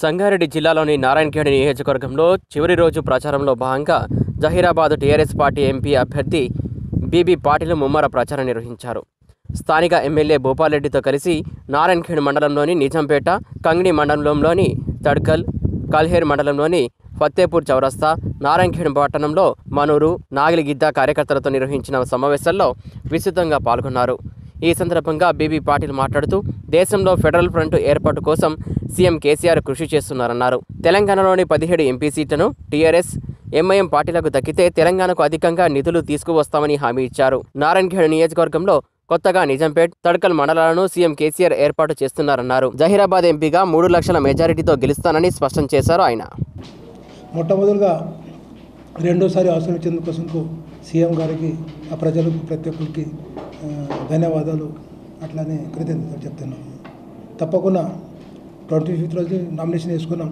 సంగారెడ్డి జిల్లాలోని నారాయణఖేడ్ నియోజకవర్గంలో చివరి రోజు ప్రచారంలో భాగంగా జహీరాబాద్ టీఆర్ఎస్ పార్టీ ఎంపీ అభ్యర్థి బీబీ పాటిల్ ముమ్మర ప్రచారం నిర్వహించారు. స్థానిక ఎమ్మెల్యే భూపాల్రెడ్డితో కలిసి నారాయణఖేడ్ మండలంలోని నిజాంపేట కంగిణి మండలంలోని తడ్కల్ కల్హేర్ మండలంలోని ఫత్తేపూర్ చౌరస్తా నారాయణఖేడ్ పట్టణంలో మనూరు నాగిలిగిద్ద కార్యకర్తలతో నిర్వహించిన సమావేశాల్లో విస్తృతంగా పాల్గొన్నారు. ఈ సందర్భంగా బీబీ పాటిల్ మాట్లాడుతూ దేశంలో ఫెడరల్ ఫ్రంట్ ఏర్పాటు కోసం సీఎం కేసీఆర్ కృషి చేస్తున్నారన్నారు. తెలంగాణలోని పదిహేడు ఎంపీ సీట్లను టీఆర్ఎస్ ఎంఐఎం పార్టీలకు దక్కితే తెలంగాణకు అధికంగా నిధులు తీసుకువస్తామని హామీ ఇచ్చారు. నారాయణఖేడ్ నియోజకవర్గంలో కొత్తగా నిజాంపేట్ తడకల్ మండలాలను సీఎం కేసీఆర్ ఏర్పాటు చేస్తున్నారన్నారు. జహీరాబాద్ ఎంపీగా మూడు లక్షల మెజారిటీతో గెలుస్తానని స్పష్టం చేశారు ఆయన. మొట్టమొదటిగా రెండోసారి అవసరం ఇచ్చేందుకోసంకు సీఎం గారికి ఆ ప్రజలకు ప్రతి ఒక్కరికి ధన్యవాదాలు. అట్లానే కృతజ్ఞతలు చెప్తున్నాం తప్పకుండా ట్వంటీ ఫిఫ్త్ రోజు నామినేషన్ వేసుకున్నాం.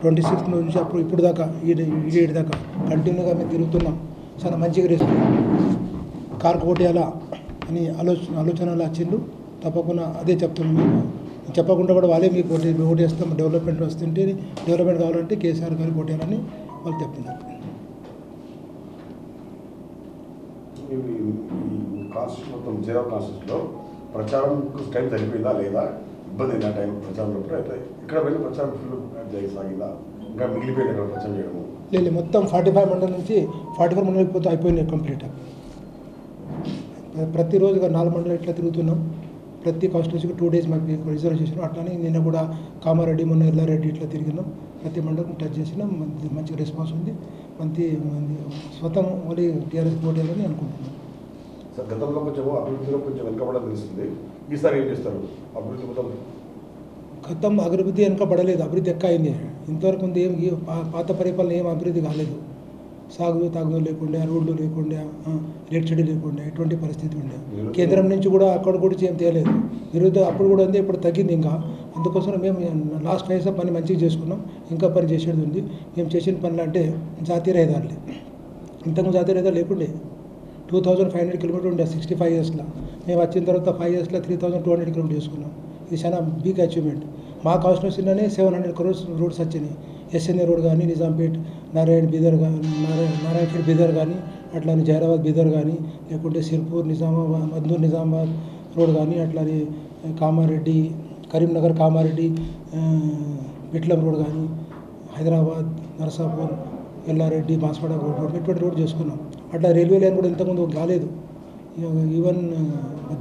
ట్వంటీ సిక్స్త్ నుంచి అప్పుడు ఇప్పుడు దాకా ఈ ఈ దాకా కంటిన్యూగా మేము తిరుగుతున్నాం. చాలా మంచిగా రేస్తున్నాం కారు కొట్టేయాలా అని ఆలోచన ఆలోచనలు వచ్చిండు తప్పకుండా అదే చెప్తున్నాం మేము చెప్పకుండా కూడా వాళ్ళే మీకు ఓటే ఓటు వేస్తాం డెవలప్మెంట్ వస్తుంటే డెవలప్మెంట్ కావాలంటే కేసీఆర్ గారికి కొట్టేయాలని వాళ్ళు చెప్తున్నారు. ఇవి ఈ కాన్స్టిట్యూషన్ మొత్తం జీరో కాన్స్టిట్యూషన్లో ప్రచారం టైం సరిపోయిందా లేదా? ఇబ్బంది అయిందా టైం ప్రచారంలో అయితే ఇక్కడ వెళ్ళి ప్రచారం ఫుల్ సాగిందా? ఇంకా మిగిలిపోయింది ఇక్కడ ప్రచారం చేయడము? లేదు మొత్తం ఫార్టీ ఫైవ్ మండలం నుంచి ఫార్టీ ఫోర్ మండలం పోతే అయిపోయినాయి కంప్లీట్ ప్రతిరోజుగా నాలుగు మండలం ఇట్లా తిరుగుతున్నాం. ప్రతి కాన్స్టిట్యూన్సీకి టూ డేస్ మాకు రిజర్వ్ చేసినాం అట్లానే నిన్న కూడా కామారెడ్డి మొన్న ఎల్లారెడ్డి ఇట్లా తిరిగినాం. ప్రతి మండలం టచ్ చేసినాం. మంచి రెస్పాన్స్ ఉంది. మంచి స్వతం ఓన్లీ టీఆర్ఎస్ పోటీలని అనుకుంటున్నాం. సార్ గతంలో కొంచెం అభివృద్ధిలో కొంచెం వెనుకబడడం ఈసారి ఏం చేస్తారు? అభివృద్ధి మొత్తం గతం అభివృద్ధి వెనకబడలేదు. అభివృద్ధి ఎక్క అయింది ఇంతవరకు ఉంది ఏం పాత పరిపాలన ఏం అభివృద్ధి కాలేదు. సాగు తాగు లేకుండా రోడ్లు లేకుండా ఎలక్ట్రిసిటీ లేకుండా ఎటువంటి పరిస్థితి ఉండే. కేంద్రం నుంచి కూడా అక్కడ కూడా ఏం తేలేదు. నిరుద్యోగం అప్పుడు కూడా ఉంది ఇప్పుడు తగ్గింది ఇంకా. అందుకోసం మేము లాస్ట్ ఫైవ్ పని మంచిగా చేసుకున్నాం. ఇంకా పని చేసేది ఉంది. మేము చేసిన పనులు అంటే జాతీయ రహదారులే. ఇంతకు జాతీయ రహదారు లేకుండే. Two thousand five hundred kilometre ఉండే సిక్స్టీ ఫైవ్ ఇయర్స్లో మేము వచ్చిన తర్వాత ఫైవ్ ఇయర్స్లో three thousand two hundred kilometre చేసుకున్నాం. ఇది చాలా బిగ్ అచీవ్మెంట్ మా కాన్స్టిట్యూషన్లోనే సెవెన్ హండ్రెడ్ క్రోర్స్ రోడ్స్ వచ్చినాయి. ఎస్ఎన్ఏ రోడ్ కానీ నిజాంపేట్ నారాయణ బీదర్ కానీ నారాయణ నారాయణఖేడ్ బీదర్ కానీ అట్లానే జైరాబాద్ బీదర్ కానీ లేకుంటే సిర్పూర్ నిజామాబాద్ మద్దూర్ నిజామాబాద్ రోడ్ కానీ అట్లానే కామారెడ్డి కరీంనగర్ కామారెడ్డి ఆ, బిట్లం రోడ్ కానీ హైదరాబాద్ నరసాపూర్ ఎల్లారెడ్డి బాన్స్వాడ రోడ్ ఇటువంటి రోడ్ చేసుకున్నాం. అట్లా రైల్వే లైన్ కూడా ఇంతకుముందు కాలేదు. ఈవెన్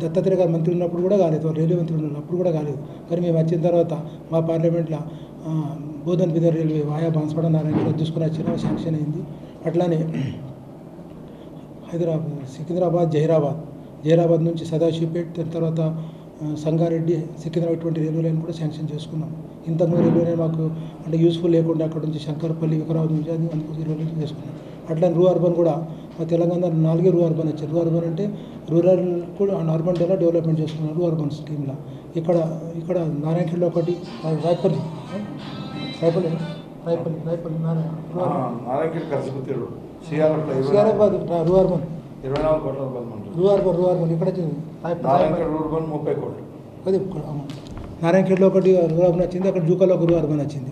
దత్తాత్రేయ గారు మంత్రి ఉన్నప్పుడు కూడా కాలేదు రైల్వే మంత్రి ఉన్నప్పుడు కూడా కాలేదు. కానీ మేము వచ్చిన తర్వాత మా పార్లమెంట్లో బోధన్ బిదర్ రైల్వే వాయా బాన్స్పడ నారాయణ తీసుకుని వచ్చిన శాంక్షన్ అయింది. అట్లానే హైదరాబాద్ సికింద్రాబాద్ జహీరాబాద్ జహీరాబాద్ నుంచి సదాశివపేట్ దాని తర్వాత సంగారెడ్డి సికింద్రాబాద్ ఇటువంటి రైల్వే లైన్ కూడా శాంక్షన్ చేసుకున్నాం. ఇంతకుముందు రైల్వే లైన్ మాకు అంటే యూస్ఫుల్ లేకుండా అక్కడ నుంచి శంకర్పల్లి వికరాబాద్ నుంచి అది అందుకోసం రైల్వే లైన్ చేసుకున్నాం. అట్లా రూ అర్బన్ కూడా తెలంగాణ నాలుగే రూ అర్బన్ వచ్చాయి రూ అర్బన్ అంటే రూరల్ కూడా అర్బన్ డెవలప్ డెవలప్మెంట్ చేసుకున్నాం రూ అర్బన్ స్కీమ్లో. ఇక్కడ ఇక్కడ నారాయణఖేడ్లో ఒకటి Rayapalli? Rayapalli Rayapalli Rayapalli Narayana CRF Rurban. ఇరవై నాలుగు కోట్ల రూపాయలు ఉంటుంది రూ అర్బన్ రూ అర్బన్. ఇక్కడ ముప్పై కోట్లు. అది నారాయణఖేడ్లో ఒకటి రూ అర్బన్ వచ్చింది అక్కడ జూకాలో ఒక రూ అర్బన్ వచ్చింది.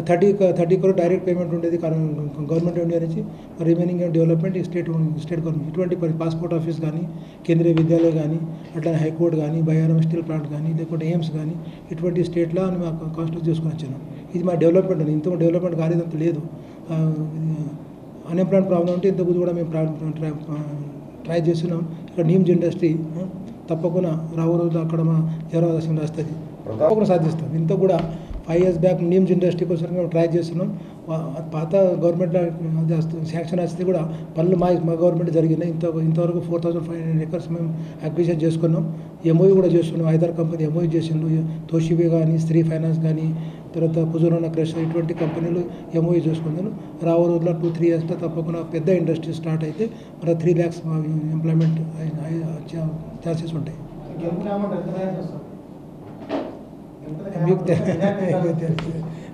Thirty thirty crore direct payment ఉండేది గవర్నమెంట్ ఇండియా నుంచి. Remaining development state state government ఇటువంటి పరి- పాస్పోర్ట్ ఆఫీస్ కానీ కేంద్రీయ విద్యాలయం కానీ అట్లానే హైకోర్టు కానీ బయారం స్టీల్ ప్లాంట్ కానీ లేకుంటే ఎయిమ్స్ కానీ ఇటువంటి స్టేట్లో మేము కాన్స్టిట్యూట్ చేసుకొని వచ్చాను. ఇది మా డెవలప్మెంట్ ఉంది ఇంత డెవలప్మెంట్ కాలేదంత లేదు. అన్ఎంప్లాయ్మెంట్ ప్రాబ్లం ఉంటే ఇంత కూడా మేము ట్రై చేస్తున్నాం. ఇక్కడ నీమ్స్ ఇండస్ట్రీ తప్పకుండా రాబో రోజుల్లో అక్కడ మా జవరాదాసం వస్తుంది తప్పకుండా సాధిస్తాం. ఇంత కూడా five years back NIMZ industry కోసం మేము ట్రై చేస్తున్నాం. పాత గవర్నమెంట్ శాంక్షన్ వస్తే కూడా పనులు మా మా గవర్నమెంట్ జరిగినాయి. ఇంత ఇంతవరకు four thousand five hundred acres మేము అక్విజిషన్ చేసుకున్నాం. ఎంఓయూ కూడా చేస్తున్నాం ఐదారు కంపెనీ ఎంఓయూ చేసిండు. తోషిబే కానీ స్త్రీ ఫైనాన్స్ కానీ తర్వాత పుజురోనా క్రష్ ఇటువంటి కంపెనీలు ఎంఓయూ చేసుకున్నాను. రావు రోజుల్లో టూ త్రీ ఇయర్స్లో తప్పకుండా పెద్ద ఇండస్ట్రీ స్టార్ట్ అయితే మన త్రీ ల్యాక్స్ ఎంప్లాయ్మెంట్ ఛాన్సెస్ ఉంటాయి. మీకు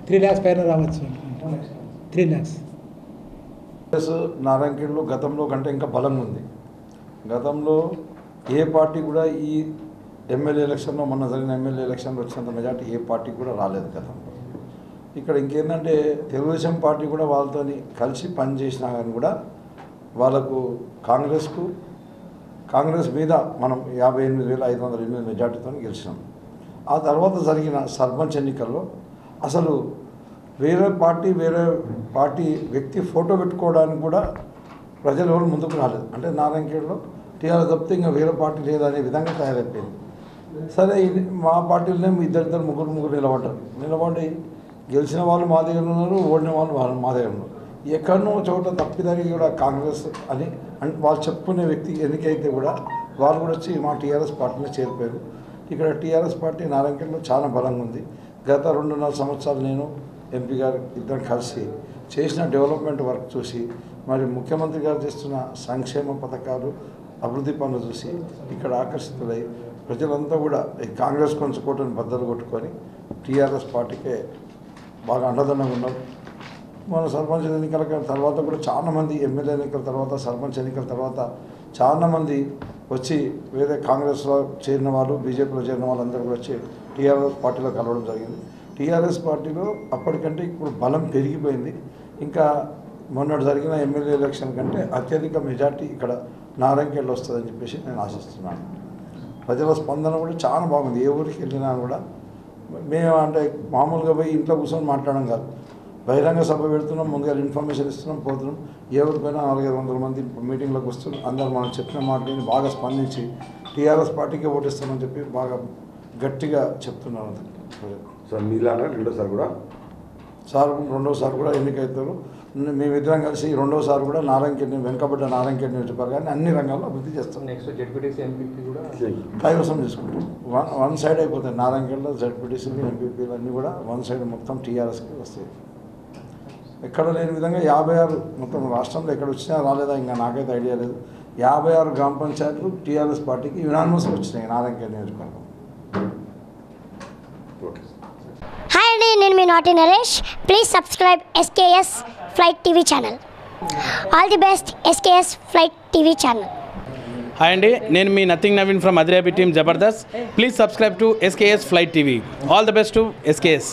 త్రీ ల్యాక్స్ పైన రావచ్చు. త్రీ ల్యాక్స్ ప్లస్ నారాయణగిరిలో గతంలో కంటే ఇంకా బలంగా ఉంది. గతంలో ఏ పార్టీ కూడా ఈ ఎమ్మెల్యే ఎలక్షన్లో మొన్న జరిగిన ఎమ్మెల్యే ఎలక్షన్లో వచ్చినంత మెజార్టీ ఏ పార్టీ కూడా రాలేదు గతంలో. ఇక్కడ ఇంకేంటంటే తెలుగుదేశం పార్టీ కూడా వాళ్ళతోని కలిసి పనిచేసినా కానీ కూడా వాళ్ళకు కాంగ్రెస్కు కాంగ్రెస్ మీద మనం యాభై ఎనిమిది వేల ఐదు వందల ఎనిమిది మెజార్టీతో గెలిచినాం. ఆ తర్వాత జరిగిన సర్పంచ్ ఎన్నికల్లో అసలు వేరే పార్టీ వేరే పార్టీ వ్యక్తి ఫోటో పెట్టుకోవడానికి కూడా ప్రజలు ఎవరు ముందుకు రాలేదు. అంటే నారాయణఖేడ్లో టీఆర్ఎస్ తప్పితే ఇంకా వేరే పార్టీ లేదనే విధంగా తయారైపోయింది. సరే మా పార్టీలోనే ఇద్దరిద్దరు ముగ్గురు ముగ్గురు నిలబడ్డారు. నిలబడి గెలిచిన వాళ్ళు మా దగ్గర ఉన్నారు ఓడిన వాళ్ళు వాళ్ళు మా దగ్గర ఉన్నారు. ఎక్కడనో చోట తప్పిదానికి కూడా కాంగ్రెస్ అని వాళ్ళు చెప్పుకునే వ్యక్తి ఎన్నికైతే కూడా వాళ్ళు కూడా వచ్చి మా టీఆర్ఎస్ పార్టీలో చేరిపోయారు. ఇక్కడ టీఆర్ఎస్ పార్టీ నారాయణఖేడ్లో చాలా బలంగా ఉంది. గత రెండున్నర సంవత్సరాలు నేను ఎంపీ గారు ఇద్దరం కలిసి చేసిన డెవలప్మెంట్ వర్క్ చూసి మరి ముఖ్యమంత్రి గారు చేస్తున్న సంక్షేమ పథకాలు అభివృద్ధి పనులు చూసి ఇక్కడ ఆకర్షితులై ప్రజలంతా కూడా ఈ కాంగ్రెస్ కొంచెం కోటని బద్దలు కొట్టుకొని టీఆర్ఎస్ పార్టీకే బాగా అండదండంగా ఉన్నారు. మన సర్పంచ్ ఎన్నికల తర్వాత కూడా చాలా మంది ఎమ్మెల్యే ఎన్నికల తర్వాత సర్పంచ్ ఎన్నికల తర్వాత చాలామంది వచ్చి వేరే కాంగ్రెస్లో చేరిన వాళ్ళు బీజేపీలో చేరిన వాళ్ళందరూ కూడా వచ్చి టీఆర్ఎస్ పార్టీలో కలవడం జరిగింది. టీఆర్ఎస్ పార్టీలో అప్పటికంటే ఇప్పుడు బలం పెరిగిపోయింది. ఇంకా మొన్నటి జరిగిన ఎమ్మెల్యే ఎలక్షన్ కంటే అత్యధిక మెజార్టీ ఇక్కడ నారాయణఖేడ్లో వస్తుందని చెప్పేసి నేను ఆశిస్తున్నాను. ప్రజల స్పందన కూడా చాలా బాగుంది. ఏ ఊరికి వెళ్ళినా కూడా మేము అంటే మామూలుగా పోయి ఇంట్లో కూర్చొని మాట్లాడడం కాదు. బహిరంగ సభ పెడుతున్నాం ముందుగా ఇన్ఫర్మేషన్ ఇస్తున్నాం పోతున్నాం. ఎవరికైనా నాలుగైదు వందల మంది మీటింగ్లోకి వస్తున్నాం అందరూ మనం చెప్పిన మాటని బాగా స్పందించి టీఆర్ఎస్ పార్టీకి ఓటిస్తామని చెప్పి బాగా గట్టిగా చెప్తున్నారు అందరికీ ప్రజలు. సో మీలాగా రెండోసారి కూడా? సార్ రెండోసారి కూడా ఎన్నికవుతారు మేమిద్దరం కలిసి రెండోసారి కూడా నారాయణకెడ్ని వెనుకబడ్డ నారాయణకెడ్ని నియోజకవర్గాన్ని అన్ని రంగాల్లో అభివృద్ధి చేస్తాం నెక్స్ట్ జెడ్పీటీసీ ఎంపీపీ కూడా? కైవసం చేసుకుంటాం వన్ వన్ సైడ్ అయిపోతాయి. నారాయణగఢ్లో జడ్పీటీసీలు ఎంపీపీలు అన్నీ కూడా వన్ సైడ్ మొత్తం టీఆర్ఎస్కి వస్తాయి. ఎక్కడ లేని విధంగా యాభై ఆరు మొత్తం రాష్ట్రంలో ఎక్కడ వచ్చినా రాలేదా? ఇంకా నాకైతే ఐడియా లేదు. యాభై ఆరు గ్రామ పంచాయతీలు టీఆర్ఎస్ పార్టీకి యునానిమస్గా వచ్చినాయి నారాయణగఢ్ నియోజకవర్గం. హాయ్ అండి నేను మీ నాటి Naresh. Please subscribe SKS flight TV channel all the best SKS flight TV channel hi అండి నేను మీ nothing Naveen from అదిరేపి team Jabardasth. Please subscribe to SKS flight TV all the best to SKS